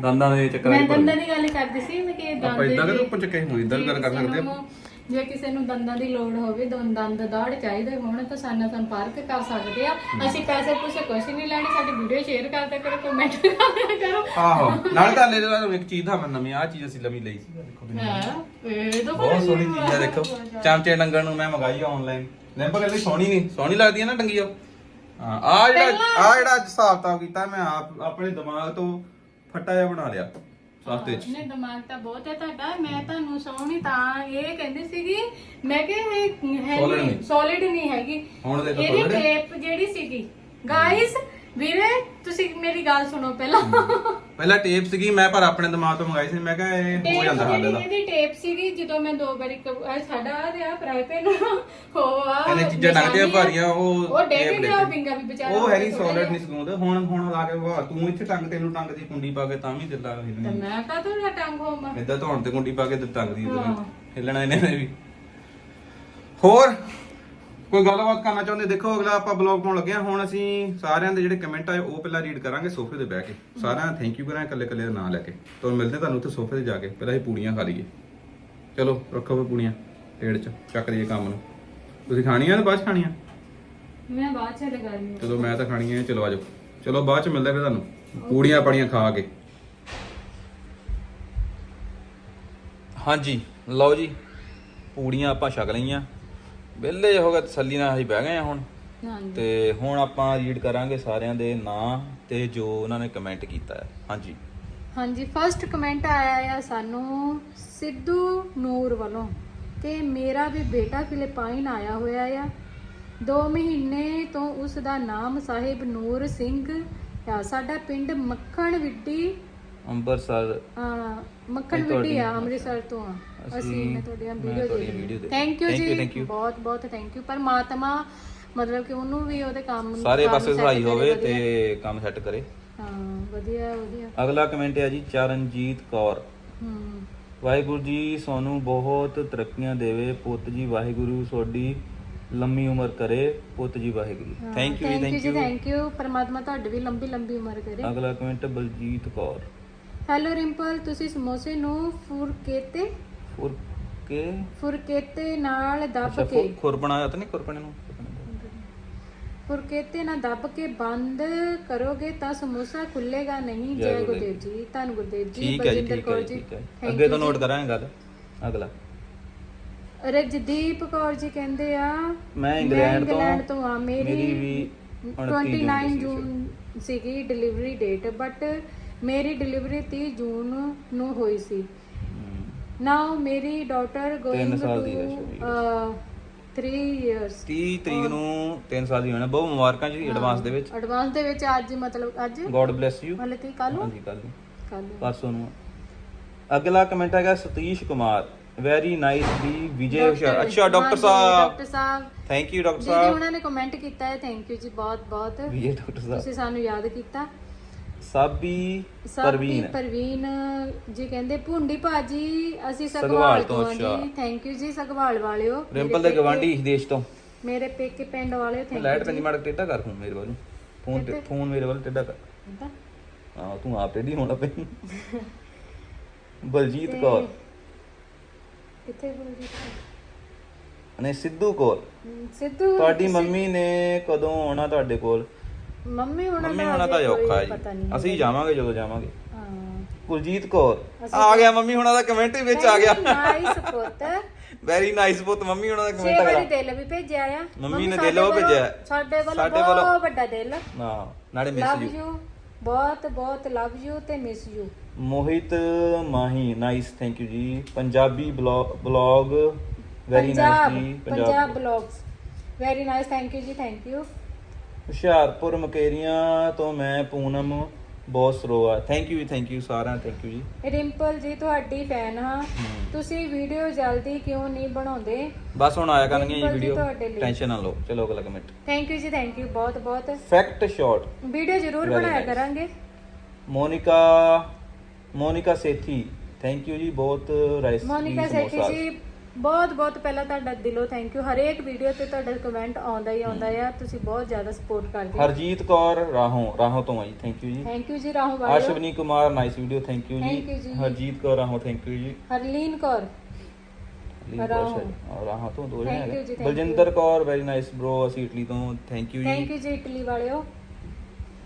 ਦੰਦਾਂ ਦੇ ਚੱਕਰ ਮੈਂ ਦੰਦਾਂ ਦੀ ਗੱਲ ਕਰਦੀ ਸੀ ਮੈਂ ਕਿ ਦੰਦ ਆਪਾਂ ਇਦਾਂ ਕਦੇ ਉੱਪਰ ਚੱਕੇ ਹੋਈ ਇਦਾਂ ਗੱਲ ਕਰ ਸਕਦੇ ਨੂੰ- ਜੇ ਕਿਸੇ ਨੂੰ ਦੰਦਾਂ ਦੀ ਲੋੜ ਹੋਵੇ ਦੋ ਦੰਦ ਦਾੜ ਚਾਹੀਦੇ ਹੋਣ ਤਾਂ ਸਾਡੇ ਨਾਲ ਸੰਪਰਕ ਕਰ ਸਕਦੇ ਆ। ਅਸੀਂ ਪੈਸੇ ਪੂਸੇ ਕੁਛ ਨਹੀਂ ਲੈਣੇ ਸਾਡੀ ਵੀਡੀਓ ਸ਼ੇਅਰ ਕਰਦੇ ਕਰੋ ਕਮੈਂਟ ਕਰੋ ਆਹੋ ਨਾਲ ਤਾਂ ਲੈ ਤੁਹਾਨੂੰ ਇੱਕ ਚੀਜ਼ ਦਾ ਮੈਂ ਨਵੀਂ ਆ ਚੀਜ਼ ਅਸੀਂ ਲਵੀ ਲਈ ਸੀ ਦੇਖੋ ਕਿੰਨੀ ਹਾਂ ਇਹ ਤਾਂ ਬਹੁਤ ਸੋਹਣੀ ਚੀਜ਼ ਆ ਦੇਖੋ। ਚਮਚੇ ਡੰਗਣ ਨੂੰ ਮੈਂ ਮੰਗਾਈ ਆਨਲਾਈਨ ਲੈਂਪਾ ਕਹਿੰਦੀ ਸੋਹਣੀ ਨਹੀਂ ਸੋਹਣੀ ਲੱਗਦੀ ਹੈ ਨਾ ਟੰਗੀ ਉਹ। ਹਾਂ ਆ ਜਿਹੜਾ ਆ ਜਿਹੜਾ ਅੱਜ ਹਿਸਾਬ ਤਾਬ ਕੀਤਾ ਮੈਂ ਆਪ ਆਪਣੇ ਦਿਮਾਗ ਤੋਂ ਫੱਟਾ ਜਿਹਾ ਬਣਾ ਲਿਆ ਸਸਤੇ ਚ ਨਹੀਂ ਦਿਮਾਗ ਤਾਂ ਬਹੁਤ ਹੈ ਤੁਹਾਡਾ ਮੈਂ ਤੁਹਾਨੂੰ ਸੋਹਣੀ ਤਾਂ ਇਹ ਕਹਿੰਦੀ ਸੀਗੀ ਮੈਂ ਕਿ ਇਹ ਹੈ Solid ਨਹੀਂ। ਸੋਲਿਡ ਨਹੀਂ ਹੈਗੀ ਹੁਣ ਦੇਖੋ ਇਹਦੀ solid ਹੈ। ਟੇਪ ਜਿਹੜੀ ਸੀਗੀ ਗਾਇਸ ਵੀਰੇ ਤੁਸੀਂ ਮੇਰੀ ਗੱਲ ਸੁਣੋ ਪਹਿਲਾਂ। ਪਹਿਲਾਂ ਟੇਪ ਸੀਗੀ ਮੈਂ ਪਰ ਆਪਣੇ ਦਿਮਾਗ ਤੋਂ ਮੰਗਾਈ ਸੀ ਮੈਂ ਕਿਹਾ ਇਹ ਹੋ ਟੇਪ ਜਾਂਦਾ ਹਾਲੇ ਦਾ। ਇਹਦੀ ਟੇਪ ਸੀਗੀ ਜਦੋਂ ਮੈਂ ਦੋ ਵਾਰੀ ਇਹ ਸਾਡਾ ਆ ਰਿਹਾ ਫਰਾਈ ਪੈਨ ਹੋ ਆ ਇਹਨੇ ਚੀਜ਼ਾਂ ਡੰਗਦੀਆਂ ਭਾਰੀਆਂ ਉਹ ਉਹ ਡੇਗ ਗਿਆ ਲੈ ਉਹ ਪਿੰਗਾ ਵੀ ਵਿਚਾਰਾ ਉਹ ਹੈਗੀ ਥੋੜ੍ਹਾ ਸੋਲਿਡ ਨਹੀਂ ਸਕੂੰਦ ਹੁਣ ਹੁਣ ਲਾ ਕੇ ਵਾਹ ਤੂੰ ਇੱਥੇ ਟੰਗ ਤੈਨੂੰ ਟੰਗ ਦੀ ਕੁੰਡੀ ਪਾ ਕੇ ਤਾਂ ਵੀ ਦਿੱਲਾ ਤੇ ਹਿੱਲਣੀ ਮੈਂ ਕਾ ਤੋਂ ਟੰਗ ਹੋਵਾਂ ਇਦਾਂ ਧੌਣ ਤੇ ਕੁੰਡੀ ਪਾ ਕੇ ਤੇ ਟੰਗ ਦੀ ਹਾਂ। ਹਿੱਲਣਾ ਇਹਨੇ ਨੇ ਵੀ। ਹੋਰ? ਕੋਈ ਗੱਲਬਾਤ ਕਰਨਾ ਚਾਹੁੰਦੇ ਦੇਖੋ ਅਗਲਾ ਆਪਾਂ ਬਲੌਗ ਪਾਉਣ ਲੱਗੇ ਹਾਂ। ਹੁਣ ਅਸੀਂ ਸਾਰਿਆਂ ਦੇ ਜਿਹੜੇ ਕਮੈਂਟ ਆਏ ਉਹ ਪਹਿਲਾਂ ਰੀਡ ਕਰਾਂਗੇ ਸੋਫੇ ਤੇ ਬਹਿ ਕੇ। ਸਾਰਿਆਂ ਦਾ ਥੈਂਕ ਯੂ ਕਰਾਂਗੇ ਇਕੱਲੇ ਇਕੱਲੇ ਦਾ ਨਾਂ ਲੈ ਕੇ। ਤੋਂ ਮਿਲਦੇ ਤੁਹਾਨੂੰ ਉੱਥੇ ਸੋਫੇ ਤੇ ਜਾ ਕੇ ਪਹਿਲਾਂ ਅਸੀਂ ਪੂੜੀਆਂ ਖਾ ਲਈਏ। ਚਲੋ ਰੱਖੋ ਫੇ ਪੂੜੀਆਂ ਢੇੜ ਚ ਚੱਕ ਲਈਏ ਕੰਮ ਨੂੰ। ਤੁਸੀਂ ਖਾਣੀਆਂ ਤੇ ਬਾਅਦ ਚ ਖਾਣੀਆਂ? ਮੈਂ ਬਾਅਦ ਚ ਲਗਾ ਲਈ ਚਲੋ ਮੈਂ ਤਾਂ ਖਾਣੀਆਂ ਚਲੋ ਆਜੋ ਚਲੋ ਬਾਅਦ ਚ ਮਿਲਦੇ ਫਿਰ ਤੁਹਾਨੂੰ। ਪੂੜੀਆਂ ਪੜੀਆਂ ਖਾ ਕੇ। ਹਾਂਜੀ ਲਓ ਜੀ ਪੂੜੀਆਂ ਆਪਾਂ ਛਕ ਲਈਆਂ। ਵਿਹਲੇ ਹੋ ਗਏ ਤਸੱਲੀ ਨਾਲ ਅਸੀਂ ਬਹਿ ਗਏ ਆ ਹੁਣ। ਹਾਂਜੀ। ਤੇ ਹੁਣ ਆਪਾਂ ਰੀਡ ਕਰਾਂਗੇ ਸਾਰਿਆਂ ਦੇ ਨਾਂ ਤੇ ਜੋ ਉਹਨਾਂ ਨੇ ਕਮੈਂਟ ਕੀਤਾ ਹੈ। ਹਾਂਜੀ। ਹਾਂਜੀ ਫਰਸਟ ਕਮੈਂਟ ਆਇਆ ਆ ਸਾਨੂੰ ਸਿੱਧੂ ਨੂਰ ਵੱਲੋਂ ਕਿ ਮੇਰਾ ਵੀ ਬੇਟਾ ਫਿਲੀਪਾਈਨ ਆਇਆ ਹੋਇਆ ਆ। 2 ਮਹੀਨੇ ਤੋਂ ਉਸ ਦਾ ਨਾਮ ਸਾਹਿਬ ਨੂਰ ਸਿੰਘ ਆ। ਸਾਡਾ ਪਿੰਡ ਮੱਖਣ ਵਿੱਡੀ ਅੰਬਰਸਰ। ਆ, ਮੱਖਣ ਵਿੱਡੀ ਆ ਅੰਮ੍ਰਿਤਸਰ ਤੋਂ ਆ। ਅਸੀਂ- ਮੈਂ ਤੁਹਾਡੀਆਂ ਮੈਂ ਵੀਡੀਓ ਤੁਹਾਡੀਆਂ video ਦੇਖ ਦੇਖ- ਥੈਂਕ ਯੂ Thank you, ਜੀ। thank you. ਬਹੁਤ ਬਹੁਤ ਥੈਂਕ ਯੂ ਪਰਮਾਤਮਾ ਮਤਲਬ ਕਿ ਉਹਨੂੰ ਵੀ ਉਹਦੇ ਕੰਮ ਸਾਰੇ ਕੰਮ ਪਾਸੇ set ਸਹਾਈ ਕਰੇ ਹੋਵੇ ਵਧੀਆ। ਤੇ ਕੰਮ ਸੈੱਟ ਕਰੇ। ਹਾਂ ਵਧੀਆ ਵਧੀਆ। ਅਗਲਾ ਕਮੈਂਟ ਹੈ ਜੀ ਚਰਨਜੀਤ ਕੌਰ। ਹੂੰ। ਵਾਹਿਗੁਰੂ ਜੀ ਸੋਨੂੰ ਬਹੁਤ ਤਰੱਕੀਆਂ ਦੇਵੇ। ਪੁੱਤ ਜੀ ਵਾਹਿਗੁਰੂ ਤੁਹਾਡੀ ਲੰਮੀ ਉਮਰ ਕਰੇ। ਪੁੱਤ ਜੀ ਵਾਹਿਗੁਰੂ ਥੈਂਕ ਯੂ ਜੀ ਥੈਂਕ ਜੀ ਯੂ ਥੈਂਕ ਯੂ ਪਰਮਾਤਮਾ ਤੁਹਾਡੀ ਵੀ ਲੰਬੀ ਲੰਬੀ ਉਮਰ ਕਰੇ। ਅਗਲਾ ਕਮੈਂਟ ਬਲਜੀਤ ਕੌਰ। ਹੈਲੋ ਰਿੰਪਲ ਤੁਸੀਂ ਸਮੋਸੇ ਨੂੰ ਫੁਰਕੇਤੇ? ਉਰਕੇ ਫੁਰਕੇਤੇ ਨਾਲ ਦੱਬ ਅੱਛਾ ਕੇ। ਖੁਰਪਣਾ ਆਇਆ ਤਾਂ ਨਹੀਂ ਖੁਰਪਣੇ ਨੂੰ? ਫੁਰਕੇਤੇ ਨਾਲ ਦੱਬ ਕੇ ਬੰਦ ਕਰੋਗੇ ਤਾਂ ਸਮੋਸਾ ਖੁੱਲੇਗਾ ਨਹੀਂ। ਜੈ ਜੈ ਗੁਰਦੇਵ। ਜੀ ਧੰਨ ਗੁਰਦੇਵ ਜੀ ਠੀਕ ਹੈ ਜੀ ਬਲਜਿੰਦਰ ਠੀਕ ਕੌਰ ਹੈ ਜੀ ਠੀਕ ਹੈ Thank ਅੱਗੇ you ਤੋਂ ਜੀ। ਨੋਟ ਕਰਾਂਗੇ ਗੱਲ। ਅਗਲਾ। ਰਜਦੀਪ ਕੌਰ ਜੀ ਕਹਿੰਦੇ ਆ ਮੈਂ ਇੰਗਲੈਂਡ ਤੋਂ ਇੰਗਲੈਂਡ ਤੋਂ ਆ ਮੇਰੀ ਵੀ 29 29 ਸੀ ਜੂਨ ਸੀਗੀ ਡਿਲੀਵਰੀ ਡੇਟ ਬਟ ਮੇਰੀ ਡਿਲੀਵਰੀ 30 ਜੂਨ ਨੂੰ ਹੋਈ ਸੀ। ਨਾਓ ਮੇਰੀ ਡਾਟਰ ਗੋਇੰਗ ਸਾਲ ਦੀ ਹੈ ਟੂ 3 ਇਅਰਸ 30 ਤਰੀਕ ਨੂੰ 3 ਸਾਲ ਦੀ ਹੋਣਾ ਬਹੁਤ ਮੁਬਾਰਕਾਂ ਜੀ ਐਡਵਾਂਸ ਦੇ ਵਿੱਚ। ਐਡਵਾਂਸ ਦੇ ਵਿੱਚ ਅੱਜ ਮਤਲਬ ਅੱਜ? ਗੋਡ ਬlesਸ ਯੂ ਹਲੇ ਤੀ ਕੱਲ ਨੂੰ? ਹਾਂਜੀ ਕੱਲ ਨੂੰ। ਕੱਲ ਪਰਸੋਂ ਨੂੰ। ਅਗਲਾ ਕਮੈਂਟ ਹੈਗਾ ਸਤੀਸ਼ ਕੁਮਾਰ। ਵੈਰੀ ਨਾਈਸ ਦੀ ਵਿਜੇ ਹੁਸ਼ਿਆਰ। ਅੱਛਾ doctor Sahib. Doctor Sahib. Thank you doctor ਦੀਦੀ ਸਾਹਿਬ। ਉਹਨਾਂ ਨੇ ਕਮੈਂਟ ਕੀਤਾ ਹੈ। ਥੈਂਕ ਯੂ ਜੀ ਬਹੁਤ ਬਹੁਤ। ਵਿਜੇ ਡਾਕਟਰ ਸਾਹਿਬ। ਤੁਸੀਂ ਸਾਨੂੰ ਯਾਦ ਕੀਤਾ। ਸਾਬੀ ਸਾਬੀ ਪਰਵੀਨ। ਪਰਵੀਨ ਜੀ ਕਹਿੰਦੇ ਭੁੰਡੀ ਭਾਜੀ ਅਸੀਂ ਸਗਵਾਲ ਸਗਵਾਲ ਤੋਂ, ਤੋਂ ਹਾਂ ਅੱਛਾ। ਜੀ। ਥੈਂਕ ਯੂ ਜੀ ਸਗਵਾਲ ਵਾਲਿਓ। ਰਿੰਪਲ ਮੇਰੇ ਦੇ ਗਵਾਂਢੀ ਇਸ ਦੇਸ਼ ਤੋਂ। ਪੇਕੇ- ਮੇਰੇ ਪੇਕੇ ਪਿੰਡ ਵਾਲਿਓ ਥੈਂਕ ਲਾਈਟ ਪੈਂਦੀ ਮਾੜਾ ਟੇਢਾ ਕਰ ਫੋਨ ਮੇਰੇ ਵੱਲ ਨੂੰ। ਫੋਨ ਤੇ ਫੋਨ ਮੇਰੇ ਵੱਲ ਟੇਢਾ ਕਰ। ਹਾਂ ਤੂੰ ਆਪ ਟੇਢੀ ਹੋਣਾ ਪਈ। ਬਲਜੀਤ ਕੌਰ। ਕਿੱਥੇ ਬੋਲ ਜੀ ਨੇ ਸਿੱਧੂ ਕੌਰ। ਸਿੱਧੂ ਤੁਹਾਡੀ ਮੰਮੀ ਨੇ ਕਦੋਂ ਆਉਣਾ ਤੁਹਾਡੇ ਕੋਲ? ਮੰਮੀ ਹੁਣ ਮੰਮੀ ਹੋਣਾ ਤਾਂ ਔਖਾ ਹੈ ਜੀ। ਅਸੀਂ ਜਾਵਾਂਗੇ ਜਦੋਂ ਜਾਵਾਂਗੇ। ਹਾਂ। ਕੁਲਜੀਤ ਕੌਰ। ਆ ਗਿਆ ਮੰਮੀ ਹੁਣਾਂ ਦਾ ਕਮੈਂਟ ਵਿੱਚ ਆ ਗਿਆ। ਨਾਈਸ ਪੁੱਤ। ਵੈਰੀ ਨਾਈਸ ਪੁੱਤ ਮੰਮੀ ਹੁਣਾਂ ਦਾ ਛੇ ਕਮੈਂਟ ਆ ਗਿਆ। ਦਿਲ ਵੀ ਭੇਜਿਆ ਆ। ਮੰਮੀ ਨੇ ਦਿਲ ਉਹ ਭੇਜਿਆ। ਸਾਡੇ ਵੱਲੋਂ ਬਹੁਤ ਵੱਡਾ ਦਿਲ। ਨਾ ਨਾਲੇ ਮਿਸ ਯੂ ਬਹੁਤ ਬਹੁਤ ਲਵ ਯੂ ਤੇ miss you Mohit Mahi nice thank you ਜੀ। ਪੰਜਾਬੀ ਬਲੌਗ ਵੈਰੀ ਨਾਈਸ ਜੀ Punjab blogs. Very nice thank you ਜੀ ਥੈਂਕ ਯੂ ਹੁਸ਼ਿਆਰਪੁਰ ਮਕੇਰੀਆਂ ਤੋਂ ਮੈਂ ਪੂਨਮ ਬੋਸ ਰੋਆ ਥੈਂਕ ਯੂ ਥੈਂਕ ਯੂ ਸਾਰਿਆਂ ਥੈਂਕ ਯੂ ਜੀ। ਰਿੰਪਲ ਜੀ ਤੁਹਾਡੀ ਫੈਨ ਹਾਂ। ਤੁਸੀਂ ਵੀਡੀਓ ਜਲਦੀ ਕਿਉਂ ਨਹੀਂ ਬਣਾਉਂਦੇ? ਬਸ ਹੁਣ ਆਇਆ ਕਰਨਗੀਆਂ ਜੀ ਬਿਲਕੁਲ ਜੀ, ਵੀਡੀਓ ਤੁਹਾਡੇ ਲਈ। ਟੈਨਸ਼ਨ ਨਾ ਲਓ। ਚਲੋ ਅਗਲਾ ਕਮੈਂਟ ਥੈਂਕ ਯੂ ਜੀ ਥੈਂਕ ਯੂ ਬਹੁਤ ਬਹੁਤ। ਫੈਕਟ ਸ਼ਾਟ ਵੀਡੀਓ ਜ਼ਰੂਰ Very ਬਣਾਇਆ nice. ਕਰਾਂਗੇ। ਮੋਨਿਕਾ ਮੋਨਿਕਾ ਸੇਠੀ। ਥੈਂਕ ਯੂ ਜੀ ਬਹੁਤ ਰਾਈਸ ਮੋਨਿਕਾ ਸੇਠੀ ਜੀ ਬਹੁਤ ਬਹੁਤ ਪਹਿਲਾਂ ਤੁਹਾਡਾ ਦਿਲੋਂ ਥੈਂਕ ਯੂ ਹਰੇਕ ਵੀਡੀਓ ਤੇ ਤੁਹਾਡਾ ਕਮੈਂਟ ਆਉਂਦਾ ਹੀ ਆਉਂਦਾ ਆ। ਤੁਸੀਂ ਬਹੁਤ ਜ਼ਿਆਦਾ ਸਪੋਰਟ ਕਰਦੇ ਹੋ। ਹਰਜੀਤ ਕੌਰ ਰਾਹੋਂ ਰਾਹੋਂ ਤੋਂ ਆਈ। ਥੈਂਕ ਯੂ ਜੀ। ਥੈਂਕ ਯੂ ਜੀ ਰਾਹੂ ਵਾਲਿਓ। Ashwani Kumar nice video thank you Thank you ਜੀ। ਜੀ। ਹਰਜੀਤ ਕੌਰ ਰਾਹੋਂ ਥੈਂਕ ਯੂ ਜੀ। ਹਰਲੀਨ ਕੌਰ। ਰਾਹੋਂ। ਰਾਹੋਂ ਤੋਂ ਦੋ Thank ਜਣੇ you ਜੀ, ਹੈਗੇ thank Baljinder Kaur very nice bro ਅਸੀਂ ਇਟਲੀ ਤੋਂ। ਥੈਂਕ ਯੂ ਥੈਂਕ ਜੀ ਯੂ ਜੀ ਇਟਲੀ ਵਾਲਿਓ।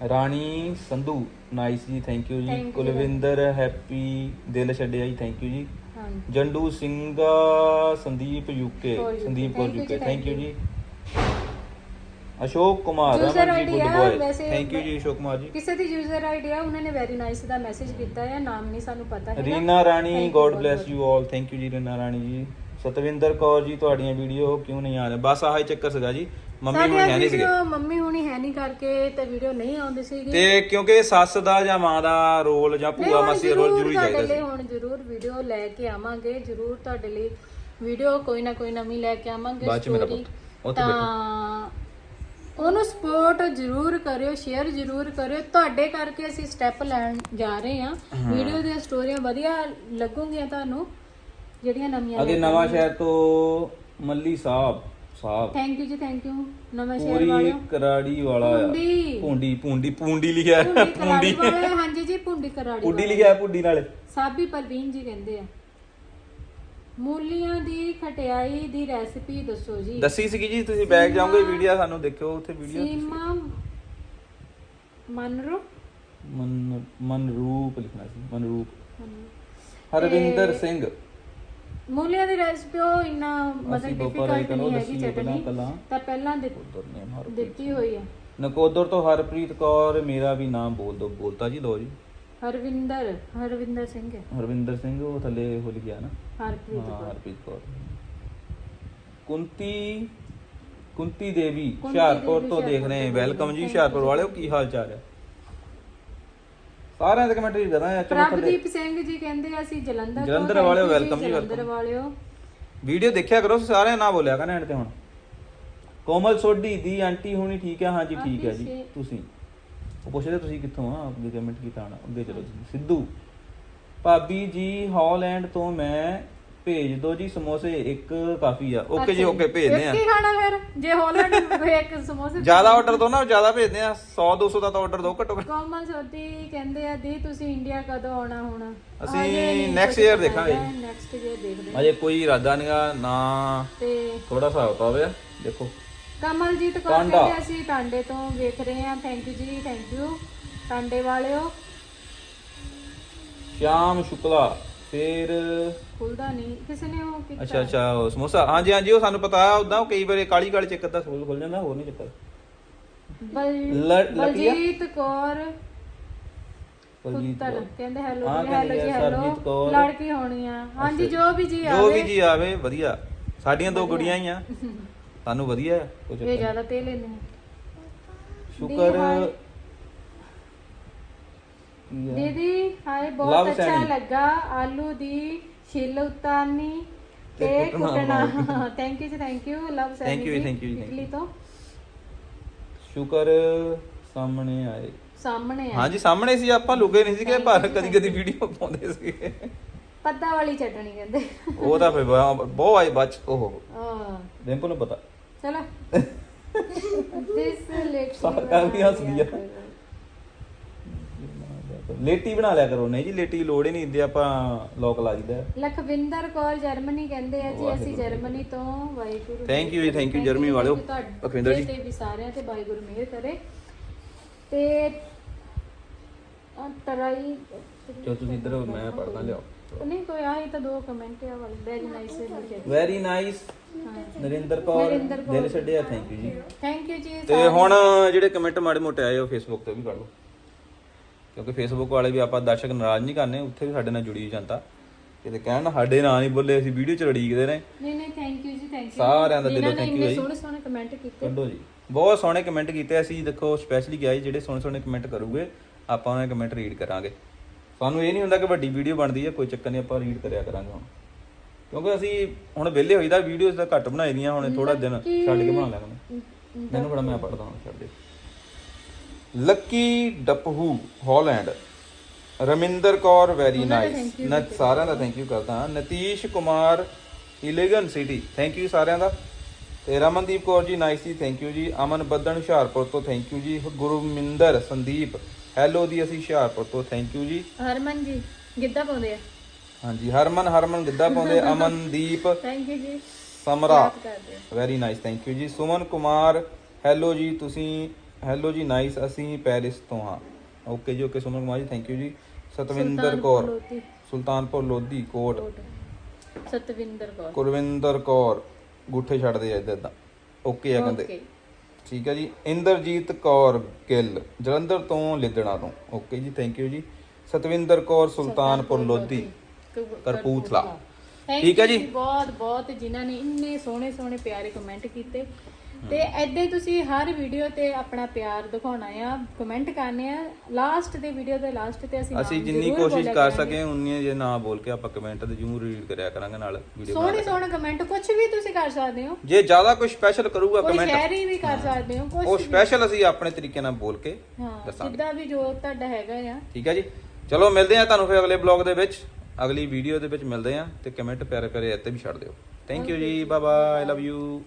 ਰਾਣੀ ਸੰਧੂ ਨਾਈਸ ਜੀ ਥੈਂਕ ਯੂ Thank ਜੀ। you, ਕੁਲਵਿੰਦਰ ਹੈਪੀ ਦਿਲ ਛੱਡਿਆ ਜੀ ਥੈਂਕ ਯੂ ਜੀ। Jandu Singh Sandeep UK Sandeep Kaur thank you UK ਜੀ, ਥੈਂਕ ਯੂ ਜੀ। Ashok Kumar User Raman ji ID good ਆ, ਬॉय ਵੈਸੇ ਥੈਂਕ ਯੂ ਜੀ ਅਸ਼ੋਕ ਕੁਮਾਰ ਜੀ। ਕਿਸੇ ਦੀ ਯੂਜ਼ਰ ਆਈਡੀ ਆ ਉਹਨਾਂ ਨੇ ਵੈਰੀ ਨਾਈਸ ਦਾ ਮੈਸੇਜ ਕੀਤਾ ਹੈ ਨਾਮ ਨਹੀਂ ਸਾਨੂੰ ਪਤਾ ਹੈਗਾ। Reena Rani Thank you God ਬਹੁਤ bless. You all thank you ਜੀ ਰੀਨਾ ਰਾਣੀ ਜੀ। ਸਤਵਿੰਦਰ ਕੌਰ ਜੀ ਤੁਹਾਡੀਆਂ ਵੀਡੀਓ ਕਿਉਂ ਨਹੀਂ ਆ ਰਹੀਆਂ? ਬਸ ਆਹ ਹੀ ਚੱਕਰ ਸੀਗਾ ਜੀ। ਮੰਮੀ ਹੁਣ ਸਾਡੀਆਂ ਹੈ ਨਹੀਂ ਸੀਗੇ? ਵੀਡੀਓ ਮੰਮੀ ਹੁਣੀ ਹੈ ਨਹੀਂ ਕਰਕੇ ਤੇ ਵੀਡੀਓ ਨਹੀਂ ਆਉਂਦੀ ਸੀਗੀ। ਤੇ ਕਿਉਂਕਿ ਸੱਸ ਦਾ ਜਾਂ ਮਾਂ ਦਾ ਰੋਲ ਜਾਂ ਨਹੀਂ, ਭੂਆ ਹੁਣ ਮਾਸੀ ਦਾ ਰੋਲ ਜ਼ਰੂਰ ਤੁਹਾਡੇ ਚਾਹੀਦਾ ਲਈ ਸੀ। ਹੁਣ ਜ਼ਰੂਰ ਵੀਡੀਓ ਲੈ ਕੇ ਆਵਾਂਗੇ ਜ਼ਰੂਰ ਤੁਹਾਡੇ ਲਈ ਵੀਡੀਓ ਕੋਈ ਨਾ ਕੋਈ ਨਵੀਂ ਲੈ ਕੇ ਆਵਾਂਗੇ ਬਾਅਦ ਚ ਮੇਰਾ story। ਪੁੱਤ, ਉੱਥੇ ਤਾਂ ਉਹਨੂੰ ਸਪੋਰਟ ਜ਼ਰੂਰ ਕਰਿਓ ਸ਼ੇਅਰ ਜ਼ਰੂਰ ਕਰਿਓ। ਤੁਹਾਡੇ ਕਰਕੇ ਅਸੀਂ ਸਟੈਪ ਲੈਣ ਜਾ ਰਹੇ ਹਾਂ। ਵੀਡੀਓ ਦੀਆਂ ਸਟੋਰੀਆਂ ਵਧੀਆ ਲੱਗੂਗੀਆਂ ਤੁਹਾਨੂੰ ਜਿਹੜੀਆਂ ਨਵੀਆਂ ਅਗੇ ਨਵਾਂ ਸ਼ਹਿਰ ਤੋਂ ਮੱਲੀ ਸਾਹਿਬ ਸਾਹਿਬ ਥੈਂਕ ਯੂ ਜੀ ਥੈਂਕ ਯੂ ਨਵਾਂ ਸ਼ਹਿਰ ਪੂਰੀ ਵਾਲਿਓ। ਕਰਾੜੀ ਵਾਲਾ ਆ। ਪੁੰਡੀ ਪੁੰਡੀ ਪੁੰਡੀ ਪੁੰਡੀ ਲਿਖਿਆ ਹੈ, ਪੁੰਡੀ ਕਰਾੜੀ ਪੁੰਡੀ ਵਾਲੇ ਹਾਂਜੀ ਜੀ ਪੁੰਡੀ ਕਰਾੜੀ ਪੁੰਡੀ ਲਿਖਿਆ ਹੈ, ਪੁੰਡੀ ਨਾਲ। ਸਾਬੀ ਪਰਵੀਨ ਜੀ ਕਹਿੰਦੇ ਆ। ਮੂਲੀਆਂ ਦੀ ਖਟਿਆਈ ਦੀ ਰੈਸਿਪੀ ਦੱਸੋ ਜੀ। ਦੱਸੀ ਸੀਗੀ ਜੀ ਤੁਸੀਂ ਬੈਗ ਜਾਓਗੇ ਵੀਡੀਓ ਸਾਨੂੰ ਦੇਖਿਓ ਉੱਥੇ ਵੀਡੀਓ ਸੀਮਾ ਮਨਰੋ ਮਨ ਮਨਰੂਪ ਲਿਖਣਾ ਸੀ ਮਨਰੂਪ। ਹਰਵਿੰਦਰ ਸਿੰਘ। ਮੂਲੀਆਂ ਦੀ ਰੈਸਿਪੀ ਉਹ ਇੰਨਾ ਅਸੀਂ ਮਤਲਬ ਬਪਾਰਾ ਹੀ ਡਿਫਿਕਲਟ ਨਹੀਂ ਹੈਗੀ ਦੱਸੀ ਚਟਨੀ ਤਾਂ ਪਹਿਲਾਂ ਦਿੱਤ- ਉਧਰ ਨੇ ਹਰ ਦਿੱਤੀ ਹੋਈ ਆ। ਨਕੋਦਰ ਤੋਂ ਹਰਪ੍ਰੀਤ ਕੌਰ ਮੇਰਾ ਵੀ ਨਾਮ ਬੋਲ ਦੋ ਬੋਲਤਾ ਜੀ ਲਓ ਜੀ। ਹਰਵਿੰਦਰ ਹਰਵਿੰਦਰ ਸਿੰਘ ਹੈ। ਹਰਵਿੰਦਰ ਸਿੰਘ ਉਹ ਥੱਲੇ ਹੋ ਲਿਖਿਆ ਨਾ। ਹਰਪ੍ਰੀਤ ਹਾਂ ਕੌਰ। ਹਰਪ੍ਰੀਤ ਕੌਰ। ਕੁੰਤੀ ਕੁੰਤੀ ਦੇਵੀ ਹੁਸ਼ਿਆਰਪੁਰ ਤੋਂ ਦੇਖ ਰਹੇ ਵੈਲਕਮ ਜੀ। ਹੁਸ਼ਿਆਰਪੁਰ ਵਾਲਿਓ ਕੀ ਹਾਲ ਚਾਲ ਹੈ? ਸਾਰਿਆਂ ਦੇ ਕਮੈਂਟ ਹੀ ਕਰਾਂ ਚਲੋ ਪ੍ਰਭਦੀਪ ਸਿੰਘ ਜੀ ਕਹਿੰਦੇ ਅਸੀਂ ਜਲੰਧਰ ਤੋਂ ਜਲੰਧਰ thank ਵਾਲਿਓ you ਜੀ, welcome ਜੀ, ਜਲੰਧਰ welcome। ਵਾਲਿਓ। ਵੀਡੀਓ ਦੇਖਿਆ ਕਰੋ ਸਾਰਿਆਂ ਨਾ ਬੋਲਿਆ ਕਰਨ ਐਂਡ ਤੇ ਹੁਣ। ਕੋਮਲ ਸੋਢੀ ਦੀ ਆਂਟੀ ਹੋਣੀ ਠੀਕ ਹੈ ਹਾਂਜੀ ਠੀਕ ਹੈ ਜੀ। ਤੁਸੀਂ। ਉਹ ਪੁੱਛਦੇ ਤੁਸੀਂ ਕਿੱਥੋਂ ਆ? ਅੱਗੇ ਕਮੈਂਟ ਕੀਤਾ ਆਣਾ ਅੱਗੇ ਚਲੋ ਸਿੱਧੂ। ਭਾਬੀ ਜੀ ਹਾਲੈਂਡ ਤੋਂ ਮੈਂ ਭੇਜ ਦੋ ਜੀ ਸਮੋਸੇ ਇੱਕ ਕਾਫੀ ਆ। ਓਕੇ ਜੀ ਓਕੇ ਭੇਜਦੇ ਆ। ਹੀ ਖਾਣਾ ਫਿਰ? ਜੇ ਹਾਲੈਂਡ ਇੱਕ ਸਮੋਸੇ ਜ਼ਿਆਦਾ ਆਰਡਰ ਦੋ ਨਾ ਜ਼ਿਆਦਾ ਭੇਜਦੇ ਆ। 100 200 ਦਾ ਤਾਂ ਆਰਡਰ ਦੋ ਘੱਟੋ ਘੱਟ। ਕੋਮਲ ਸੋਤੀ ਕਹਿੰਦੇ ਆ ਦੀ ਤੁਸੀਂ ਇੰਡੀਆ ਕਦੋਂ ਆਉਣਾ ਹੁਣ? ਅਸੀਂ next year ਦੇਖਾਂਗੇ। ਨੈਕਸਟ ਈਅਰ ਦੇਖਦੇ ਹਾਂ। ਅਜੇ ਕੋਈ ਇਰਾਦਾ ਨਹੀਂਗਾ ਨਾ ਤੇ ਥੋੜਾ ਹਿਸਾਬ ਤਾਂ ਹੋਵੇ ਦੇਖੋ। ਕਮਲਜੀਤ ਕੌਰ। ਕਹਿੰਦੇ ਅਸੀਂ ਟਾਂਡੇ ਤੋਂ ਵੇਖ ਰਹੇ ਹਾਂ। ਥੈਂਕ ਯੂ ਜੀ ਥੈਂਕ ਯੂ ਟਾਂਡੇ ਵਾਲਿਓ। ਸ਼ਾਮ ਸ਼ੁਕਲਾ। ਫਿਰ ਖੁੱਲਦਾ ਨਹੀਂ। ਕਿਸੇ ਨੇ ਉਹ ਕੀਤਾ? ਅੱਛਾ ਅੱਛਾ ਉਹ ਸਮੋਸਾ। ਹਾਂਜੀ ਹਾਂਜੀ ਉਹ ਸਾਨੂੰ ਪਤਾ ਆ ਉਦਾਂ ਕਈ ਵਾਰੀ ਕਾਲੀ ਕਾਲੀ ਚੱਕਰ ਦਾ ਸੋਲ ਖੁੱਲ ਜਾਂਦਾ ਹੋਰ ਨਹੀਂ ਚੱਕਰ। ਬਲ ਲ- ਲੱਕੀ ਆ? ਬਲਜੀਤ ਕੌਰ ਬਲਜੀਤ ਪੁੱਤਰ ਕੌਰ। ਕਹਿੰਦੇ ਹੈਲੋ ਹਾਂ, ਜੀ ਹੈਲੋ ਕਹਿੰਦੀ ਜੀ ਆ, ਹੈਲੋ ਕੌਰ। ਲੜਕੀ ਹੋਣੀ ਆ। ਹਾਂਜੀ ਜੋ ਵੀ ਜੀ ਜੋ ਵੀ ਆਵੇ ਜੀ ਆਵੇ ਵਧੀਆ। ਸਾਡੀਆਂ ਦੋ ਗੁੜੀਆਂ ਹੀ ਆ। ਸਾਨੂੰ ਵਧੀਆ ਹੈ, ਕੋਈ ਚੱਕਰ ਇਹ ਨਹੀਂ। ਜ਼ਿਆਦਾ ਤੇਲ ਲੈਂਦੇ ਨੇ ਸ਼ੁਕਰ ਹਾਏ। ਦੀਦੀ ਹਾਏ Love ਬਹੁਤ ਅੱਛਾ Sandy। ਲੱਗਾ ਆਲੂ ਦੀ ਛਿੱਲ ਉਤਾਰਨੀ ਤੇ ਤੇ ਕੁੱਟਣਾ ਕੁੱਟਣਾ। ਥੈਂਕ ਯੂ ਜੀ thank you Lav Saini Thank you ਜੀ, thank you ਜੀ, thank ਇਟਲੀ ਤੋਂ। ਸ਼ੁਕਰ ਸਾਹਮਣੇ ਆਏ। ਸਾਹਮਣੇ ਆ ਹਾਂਜੀ ਸਾਹਮਣੇ ਸੀ ਆਪਾਂ ਲੁਕੇ ਨਹੀਂ ਸੀਗੇ ਪਰ ਕਦੀ ਕਦੀ ਵੀਡੀਓ ਪਾਉਂਦੇ ਸੀਗੇ। ਪੱਤਾ ਵਾਲੀ ਚਟਣੀ ਕਹਿੰਦੇ। ਉਹ ਤਾਂ ਫਿਰ ਬਹੁਤ ਬਹੁਤ ਆਈ ਬਚ ਉਹ ਆ ਡਿੰਪਲ ਨੂੰ ਪਤਾ। ਚਲੋ। ਦਿਸ ਲੇਟ ਸਾਰਾ ਵੀ ਹੱਸਦੀ ਆ। ਲੇਟੀ ਬਣਾ ਲਿਆ ਕਰੋ। ਨਹੀਂ ਜੀ ਲੇਟੀ ਲੋੜ ਹੀ ਨਹੀਂ ਹੁੰਦੀ ਆਪਾਂ ਲੋਕ ਲਾ ਦਿੰਦਾ ਲਖਵਿੰਦਰ ਕੌਰ ਜਰਮਨੀ ਕਹਿੰਦੇ ਆ ਜੀ ਅਸੀਂ। ਜਰਮਨੀ ਤੋਂ ਵਾਹਿਗੁਰੂ Thank you ਜੀ, thank you ਜਰਮਨੀ ਵਾਲਿਓ। ਲਖਵਿੰਦਰ ਜੀ। ਤੇ ਵੀ ਸਾਰਿਆਂ ਤੇ ਵਾਹਿਗੁਰੂ ਮਿਹਰ ਕਰੇ। ਤੇ ਟਰਾਈ ਚਲੋ ਤੁਸੀਂ ਇੱਧਰ ਹੋ, ਮੈਂ ਪੜ੍ਹਦਾ ਲਿਆਓ। ਨਹੀਂ ਕੋਈ ਆਈ ਤਾਂ ਦੋ ਕਮੈਂਟ ਆ ਵਾਲੇ। ਵੈਰੀ ਨਾਈਸ ਲਿਖੇ ਵੈਰੀ ਨਾਈਸ ਹਾਂ। ਨਰਿੰਦਰ ਕੌਰ। ਦਿਲ ਛੱਡਿਆ ਥੈਂਕ ਯੂ ਜੀ। ਥੈਂਕ ਯੂ ਜੀ ਤੇ ਹੁਣ ਜਿਹੜੇ ਕਮੈਂਟ ਮਾੜੇ ਮੋਟੇ ਆਏ ਉਹ ਫੇਸਬੁੱਕ ਤੇ ਵੀ ਕਰ ਲਓ। ਕਿਉਂਕਿ ਫੇਸਬੁੱਕ ਵਾਲੇ ਵੀ ਆਪਾਂ ਦਰਸ਼ਕ ਨਾਰਾਜ਼ ਨਹੀਂ ਕਰਨੇ ਉੱਥੇ ਵੀ ਸਾਡੇ ਨਾਲ ਜੁੜੀ ਹੋਈ ਜਨਤਾ। ਕਿਤੇ ਕਹਿਣ ਸਾਡੇ ਨਾਂ ਨਹੀਂ ਬੋਲੇ ਅਸੀਂ ਵੀਡੀਓ ਚ ਰੜੀਕਦੇ ਨੇ ਨਹੀਂ ਨਹੀਂ ਥੈਂਕ ਯੂ ਜੀ ਥੈਂਕ ਯੂ ਸਾਰਿਆਂ ਦਾ ਦਿਲੋਂ you ਹੈ ਜੀ। ਸੋਹਣੇ ਸੋਹਣੇ ਕਮੈਂਟ ਕੀਤੇ। ਕੱਢੋ ਜੀ। ਬਹੁਤ ਸੋਹਣੇ ਕਮੈਂਟ ਕੀਤੇ ਅਸੀਂ ਦੇਖੋ ਸਪੈਸ਼ਲੀ ਗਿਆ ਜਿਹੜੇ ਸੋਹਣੇ ਸੋਹਣੇ ਕਮੈਂਟ ਕਰੂਗੇ ਆਪਾਂ ਉਹਨਾਂ ਦੇ ਕਮੈਂਟ ਰੀਡ ਕਰਾਂਗੇ। ਸਾਨੂੰ ਇਹ ਨਹੀਂ ਹੁੰਦਾ ਕਿ ਵੱਡੀ ਵੀਡੀਓ ਬਣਦੀ ਹੈ ਕੋਈ ਚੱਕਰ ਨਹੀਂ ਆਪਾਂ ਰੀਡ ਕਰਿਆ ਕਰਾਂਗੇ ਹੁਣ। ਕਿਉਂਕਿ ਅਸੀਂ ਹੁਣ ਵਿਹਲੇ ਹੋਈਦਾ ਵੀਡੀਓਜ਼ ਤਾਂ ਘੱਟ ਬਣਾਈ ਦੀਆਂ ਹੁਣ ਥੋੜਾ ਦਿਨ ਛੱਡ ਕੇ ਬਣਾ ਲੈਣਾ ਮੈਨੂੰ ਬੜਾ ਮੈਂ ਪੜਦਾ ਹਾਂ ਛੱਡ ਦੇ। Lucky ਡਪਹੂ Holland. Raminder Kaur very nice. ਨਤ ਸਾਰਿਆਂ ਦਾ ਥੈਂਕ ਯੂ ਕਰਦਾ ਹਾਂ। ਨਤੀਸ਼ ਕੁਮਾਰ ਇਲੇਗਨ ਸਿਟੀ ਥੈਂਕ ਯੂ ਸਾਰਿਆਂ ਦਾ। ਤੇ ਰਮਨਦੀਪ ਕੌਰ ਜੀ ਨਾਈਸ ਜੀ ਥੈਂਕ ਯੂ ਜੀ। ਅਮਨ ਬੱਦਨ ਹੁਸ਼ਿਆਰਪੁਰ ਤੋਂ ਥੈਂਕ ਯੂ ਜੀ। ਗੁਰਮਿੰਦਰ ਸੰਦੀਪ। ਹੈਲੋ ਦੀ ਅਸੀਂ ਹੁਸ਼ਿਆਰਪੁਰ ਤੋਂ ਥੈਂਕ ਯੂ ਜੀ। ਹਰਮਨ ਜੀ ਗਿੱਧਾ ਪਾਉਂਦੇ ਆ। ਹਾਂਜੀ ਹਰਮਨ ਹਰਮਨ ਗਿੱਧਾ ਪਾਉਂਦੇ ਅਮਨਦੀਪ ਥੈਂਕ ਯੂ ਜੀ। Samra. Very nice thank you ਜੀ। ਸੁਮਨ ਕੁਮਾਰ ਹੈਲੋ ਜੀ। ਤੁਸੀਂ ਹੈਲੋ ਜੀ ਨਾਈਸ ਅਸੀਂ ਪੈਰਿਸ ਤੋਂ ਹਾਂ। ਓਕੇ ਜੀ okay Suman Kumar ji thank you ਜੀ। ਸਤਵਿੰਦਰ ਕੌਰ। ਸੁਲਤਾਨਪੁਰ ਲੋਧੀ ਕੋਟ। ਸਤਵਿੰਦਰ ਕੌਰ। ਕੁਲਵਿੰਦਰ ਕੌਰ। ਗੁੱਠੇ ਛੱਡਦੇ ਆ ਇਦਾਂ ਇਦਾਂ ਓਕੇ ਆ ਕਹਿੰਦੇ। ਠੀਕ ਹੈ ਜੀ। ਇੰਦਰਜੀਤ ਕੌਰ ਗਿੱਲ ਜਲੰਧਰ ਤੋਂ ਲਿਦਣਾ ਤੋਂ। ਓਕੇ ਜੀ ਥੈਂਕ ਯੂ ਜੀ। ਸਤਵਿੰਦਰ ਕੌਰ ਸੁਲਤਾਨਪੁਰ ਲੋਧੀ। ਕਰਪੂਥਲਾ। Thank ਠੀਕ ਹੈ you ਜੀ। ਬਹੁਤ ਬਹੁਤ ਜਿਨ੍ਹਾਂ ਨੇ ਇੰਨੇ ਸੋਹਣੇ ਸੋਹਣੇ ਪਿਆਰੇ ਕਮੈਂਟ ਕੀਤੇ। ਤੇ ਐਦਾਂ ਹੀ ਤੁਸੀਂ ਹਰ ਵੀਡੀਓ ਤੇ ਆਪਣਾ ਪਿਆਰ ਦਿਖਾਉਣਾ ਆ ਕਮੈਂਟ ਕਰਨੇ ਆ। ਲਾਸਟ ਦੇ ਵੀਡੀਓ ਦੇ ਲਾਸਟ ਤੇ ਅਸੀਂ ਅਸੀਂ ਨਾਮ ਜਿੰਨੀ ਜ਼ਰੂਰ ਕੋਸ਼ਿਸ਼ ਬੋਲਿਆ ਕਰ ਕਰਾਂਗੇ। ਸਕੇ ਉਨੀ ਜੇ ਨਾ ਬੋਲ ਕੇ ਆਪਾਂ ਕਮੈਂਟ ਤੇ ਜ਼ਰੂਰ ਰੀਡ ਕਰਿਆ ਕਰਾਂਗੇ ਨਾਲ ਵੀਡੀਓ ਸੋਹਣੇ ਸੋਹਣੇ ਕਮੈਂਟ ਕੁਝ ਵੀ ਤੁਸੀਂ ਕਰ ਸਕਦੇ ਹੋ। ਜੇ ਜ਼ਿਆਦਾ ਕੋਈ ਸਪੈਸ਼ਲ ਕਰੂਗਾ ਕੋਈ ਕਮੈਂਟ ਸ਼ਾਇਰੀ ਵੀ ਕਰ ਸਕਦੇ ਹੋ ਉਹ ਕੁਝ ਸਪੈਸ਼ਲ ਅਸੀਂ ਆਪਣੇ ਤਰੀਕੇ ਨਾਲ ਬੋਲ ਕੇ ਹਾਂ ਦੱਸਾਂਗੇ। ਜਿੱਦਾਂ ਵੀ ਜੋ ਤੁਹਾਡਾ ਹੈਗਾ ਆ। ਠੀਕ ਹੈ ਜੀ? ਚਲੋ ਮਿਲਦੇ ਆ ਤੁਹਾਨੂੰ ਫਿਰ ਅਗਲੇ ਬਲੌਗ ਦੇ ਵਿੱਚ। ਅਗਲੀ ਵੀਡੀਓ ਦੇ ਵਿੱਚ ਮਿਲਦੇ ਆ ਤੇ ਕਮੈਂਟ ਪਿਆਰੇ ਪਿਆਰੇ ਇੱਥੇ ਵੀ ਛੱਡ ਦਿਓ। ਥੈਂਕ ਯੂ ਜੀ bye bye I love you